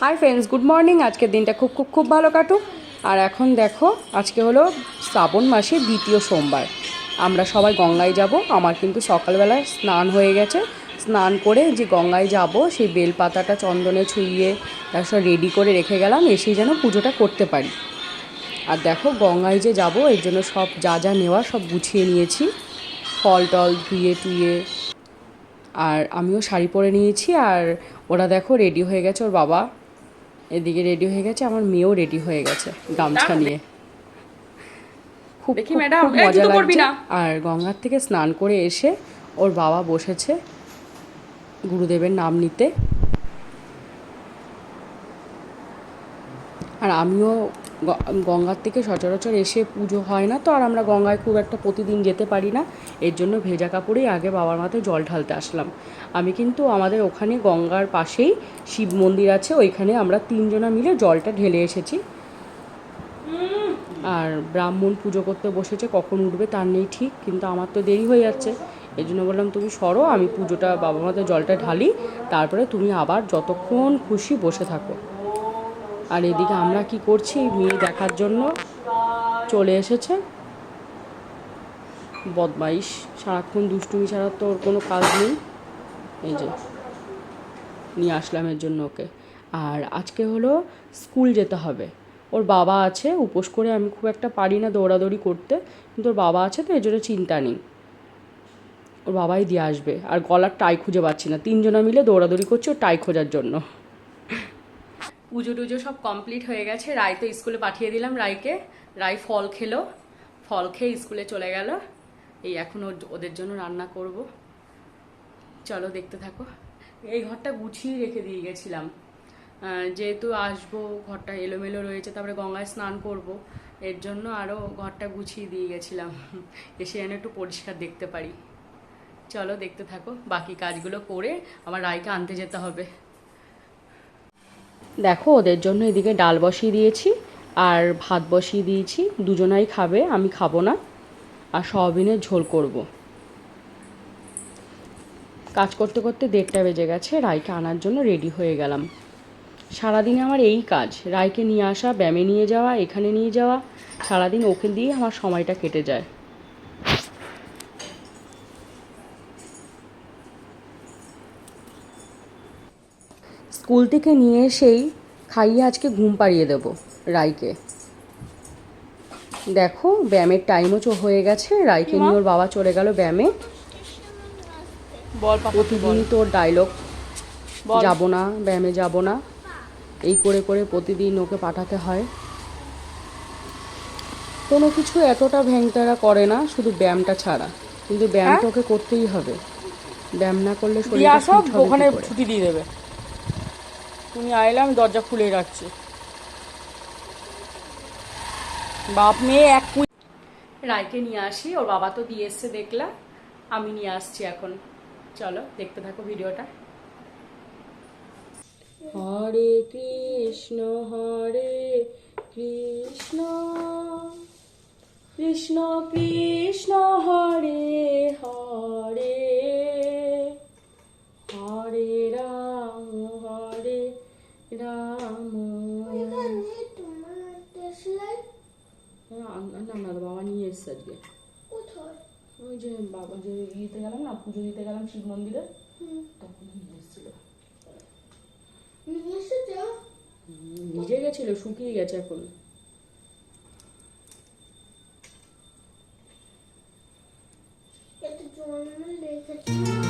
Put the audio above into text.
Hi friends good morning আজকের দিনটা খুব খুব খুব ভালো কাটুক। আর এখন দেখো, আজকে হলো শ্রাবণ মাসের দ্বিতীয় সোমবার। আমরা সবাই গঙ্গায় যাব। আমার কিন্তু সকালবেলায় স্নান হয়ে গেছে। স্নান করে যে গঙ্গায় যাব, সেই বেলপাতাটা চন্দনে ছুঁইয়ে তারপর রেডি করে রেখে গেলাম, এসে যেন পুজোটা করতে পারি। আর দেখো, গঙ্গায় যে যাব, এর জন্য সব যা যা নেওয়া সব গুছিয়ে নিয়েছি। ফল টল ধুয়ে টুয়ে। আর আমিও শাড়ি পরে নিয়েছি। আর ওরা দেখো রেডি হয়ে গেছে ওর বাবা। এদিকে রেডি হয়ে গেছে আমার মেয়েও রেডি হয়ে গেছে গামছা নিয়ে। খুব খুব- ম্যাডাম, মজা লাগছে। না। আর গঙ্গার থেকে স্নান করে এসে ওর বাবা বসেছে গুরুদেবের নাম নিতে। আর আমিও গঙ্গার থেকে সচরাচর এসে পুজো হয় না তো, আর আমরা গঙ্গায় খুব একটা প্রতিদিন যেতে পারি না। এর জন্য ভেজা কাপড়েই আগে বাবার মাথায় জল ঢালতে আসলাম। আমি কিন্তু আমাদের ওখানে গঙ্গার পাশেই শিব মন্দির আছে, ওইখানে আমরা তিনজনা মিলে জলটা ঢেলে এসেছি। আর ব্রাহ্মণ পুজো করতে বসেছে, কখন উঠবে তার নেই ঠিক, কিন্তু আমার তো দেরি হয়ে যাচ্ছে। এই জন্য বললাম, তুমি সরো, আমি পুজোটা বাবার মাথায় জলটা ঢালি, তারপরে তুমি আবার যতক্ষণ খুশি বসে থাকো। আর এদিকে আমরা কি করছি? মেয়ে দেখার জন্য চলে এসেছে। বদমাইশ। সারাক্ষণ দুষ্টুমি ছাড়া তো ওর কোনো কাজ নেই। এই যে, নিয়ে আসলাম এর জন্য ওকে। আর আজকে হলো স্কুল যেতে হবে। ওর বাবা আছে, উপোস করে আমি খুব একটা পারি না দৌড়াদৌড়ি করতে। কিন্তু ওর বাবা আছে তো, এর জন্য চিন্তা নেই। ওর বাবাই দিয়ে আসবে। আর গলার টাই খুঁজে পাচ্ছি না। তিনজনা মিলে দৌড়াদৌড়ি করছে ওর টাই খোঁজার জন্য। পুজো টুজো সব কমপ্লিট হয়ে গেছে। রায় তো স্কুলে পাঠিয়ে দিলাম, রায়কে। রায় ফল খেলো, ফল খেয়ে স্কুলে চলে গেল। এই এখন ওদের জন্য রান্না করব। চলো দেখতে থাকো। এই ঘরটা গুছিয়ে রেখে দিয়ে গেছিলাম। যেহেতু আসব, ঘরটা এলোমেলো রয়েছে, তারপরে গঙ্গায় স্নান করব। এর জন্য আরও ঘরটা গুছিয়ে দিয়ে গেছিলাম। এসে যেন একটু পরিষ্কার দেখতে পারি। চলো দেখতে থাকো, বাকি কাজগুলো করে আমার রায়কে আনতে যেতে হবে। দেখো, ওদের জন্য এদিকে ডাল বসিয়ে দিয়েছি আর ভাত বসিয়ে দিয়েছি। দুজনাই খাবে, আমি খাব না। আর সয়াবিনের ঝোল করব। কাজ করতে করতে দেড়টা বেজে গেছে রায়কে আনার জন্য রেডি হয়ে গেলাম। সারাদিনে আমার এই কাজ রায়কে নিয়ে আসা, ব্যামে নিয়ে যাওয়া, এখানে নিয়ে যাওয়া, সারাদিন ওকে দিয়ে আমার সময়টা কেটে যায়। স্কুল থেকে নিয়ে এসেই খাইয়ে আজকে ঘুম পাড়িয়ে দেবো রাইকে। দেখো ব্যায়ামের টাইমও চো হয়ে গেছে। রাইকে নিয়ে ওর বাবা চলে গেল ব্যায়ামে। প্রতিদিন তোর ডায়লগ যাব না ব্যায়ামে যাব না। এই করে করে প্রতিদিন ওকে পাঠাতে হয়। কোনো কিছু এতটা ভ্যাংতারা করে না শুধু ব্যায়ামটা ছাড়া। কিন্তু ব্যায়ামটা ওকে করতেই হবে। ব্যায়াম না করলে কি ওখানে ছুটি দিয়ে দেবে। তুমি আইলে আমি দরজা খুলে রাখছি। বাপ মেয়ে এক কুই রায়কে নিয়ে আসি ওর বাবা তো দিয়ে এসছে দেখলা আমি নিয়ে আসছি এখন। চলো দেখতে থাকো ভিডিওটা। হরে কৃষ্ণ হরে কৃষ্ণ। কৃষ্ণ কৃষ্ণ হরে হরে। ওই যে বাবা যে ইয়েতে গেলাম না পুজো দিতে গেলাম শিব মন্দিরে তখন নিয়ে এসেছিল। নিজে গেছিল শুকিয়ে গেছে এখন। এটা জন্ম লেগেছে।